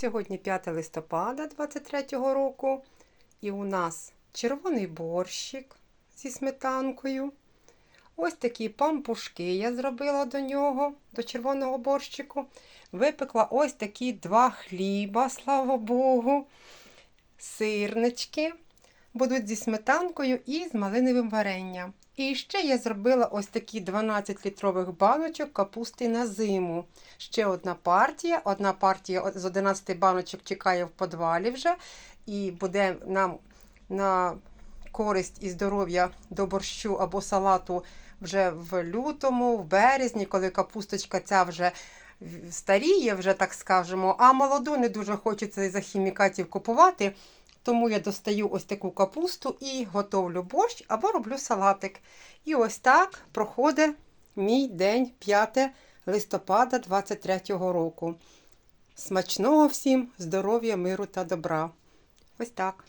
Сьогодні 5 листопада 23 року. І у нас червоний борщик зі сметанкою. Ось такі пампушки я зробила до нього, до червоного борщику. Випекла ось такі два хліба, слава Богу. Сирнички будуть зі сметанкою і з малиновим варенням. І ще я зробила ось такі 12 літрових баночок капусти на зиму. Ще одна партія. Одна партія з 11 баночок чекає в подвалі вже. І буде нам на користь і здоров'я до борщу або салату вже в лютому, в березні, коли капусточка ця вже старіє, вже так скажемо, а молоду не дуже хочеться із-за хімікатів купувати. Тому я достаю ось таку капусту і готовлю борщ або роблю салатик. І ось так проходить мій день 5 листопада 23 року. Смачного всім, здоров'я, миру та добра. Ось так.